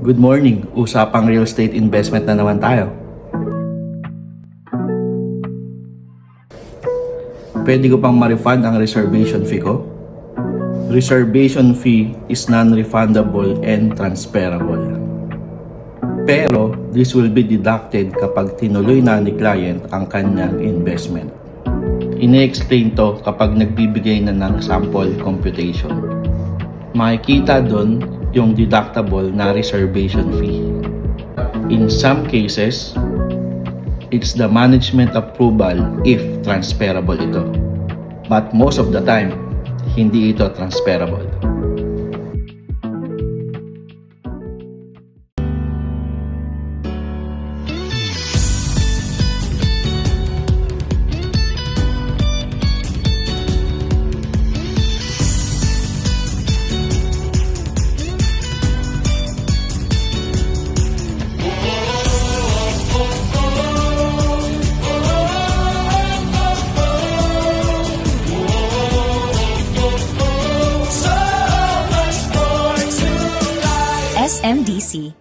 Good morning. Usapang real estate investment na naman tayo. Pwede ko pang ma-refund ang reservation fee ko? Reservation fee is non-refundable and transferable. Pero this will be deducted kapag tinuloy na ni client ang kanyang investment. Ine-explain to kapag nagbibigay na ng sample computation. Makikita doon yung deductible na reservation fee. In some cases, it's the management approval if transferable ito. But most of the time, hindi ito transferable. SMDC